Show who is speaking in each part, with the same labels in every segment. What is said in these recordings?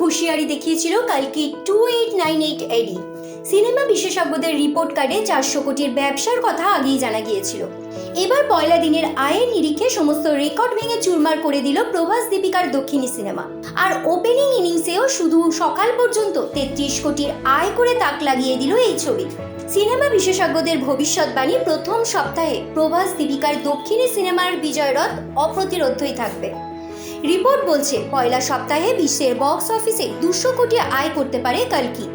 Speaker 1: হুঁশিয়ারি দেখিয়েছিল কালকি two eight nine eight AD cinema বিশেষজ্ঞদের রিপোর্ট কার্ডে চারশো কোটির ব্যবসার কথা আগেই জানা গিয়েছিল। এবার পয়লা দিনের আয়ের নিরিখে সমস্ত রেকর্ড ভেঙে চুরমার করে দিল প্রভাস দীপিকার দক্ষিণী সিনেমা। আর ওপেনিং ইনিংসেও শুধু সকাল পর্যন্ত তেত্রিশ কোটির আয় করে তাক লাগিয়ে দিল এই ছবি। সিনেমা বিশেষজ্ঞদের ভবিষ্যৎবাণী প্রথম সপ্তাহে প্রভাস দীপিকার দক্ষিণী সিনেমার বিজয়রথ অপ্রতিরোধ্যই থাকবে। রিপোর্ট বলছে, পয়লা সপ্তাহে বিশ্বের বক্স অফিসে দুশো কোটি আয় করতে পারে কালকি।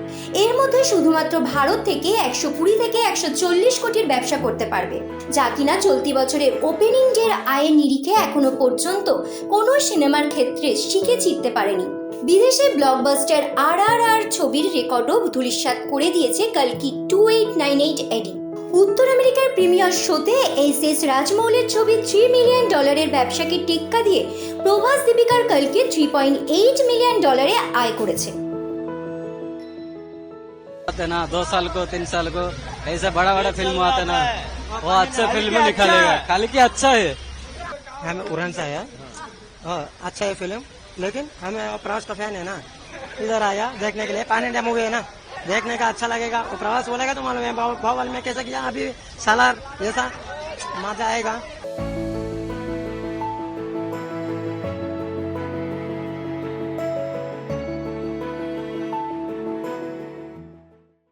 Speaker 1: এর মধ্যে শুধুমাত্র ভারত থেকে একশো কুড়ি থেকে একশো চল্লিশ কোটির ব্যবসা করতে পারবে। যা কিনা চলতি বছরের ওপেনিং ডের আয়ের নিরিখে এখনও পর্যন্ত কোনো সিনেমার ক্ষেত্রে শিখে চিনতে পারেনি। বিদেশে ব্লকবাস্টার আর আর আর ছবির রেকর্ডও ধূলিসাৎ করে দিয়েছে কালকি two eight nine eight AD. উত্তর আমেরিকার প্রিমিয়ার শোতে এস এস রাজমৌলের ছবি থ্রি মিলিয়ন ডলারের ব্যবসাকে টেক্কা দিয়ে প্রভাস দীপিকার কালকে থ্রি পয়েন্ট এইট মিলিয়ন ডলারে আয় করেছে
Speaker 2: आते ना दो साल को तीन साल को ऐसे बड़ा बड़ा फिल्म आते ना वो अच्छे फिल्म निकालेगा कल की अच्छा है
Speaker 3: हमें उड़न से आया हाँ, अच्छा है फिल्म लेकिन हमें प्रवास का फैन है ना इधर आया देखने के लिए पानी डैम मूवी है ना देखने का अच्छा लगेगा और प्रवास बोलेगा तो मालूम है बाहुल- बाहुबली में कैसे किया अभी सालार जैसा मजा आएगा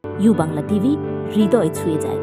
Speaker 4: ইউ বাংলা টিভি হৃদয় ছুঁয়ে যায়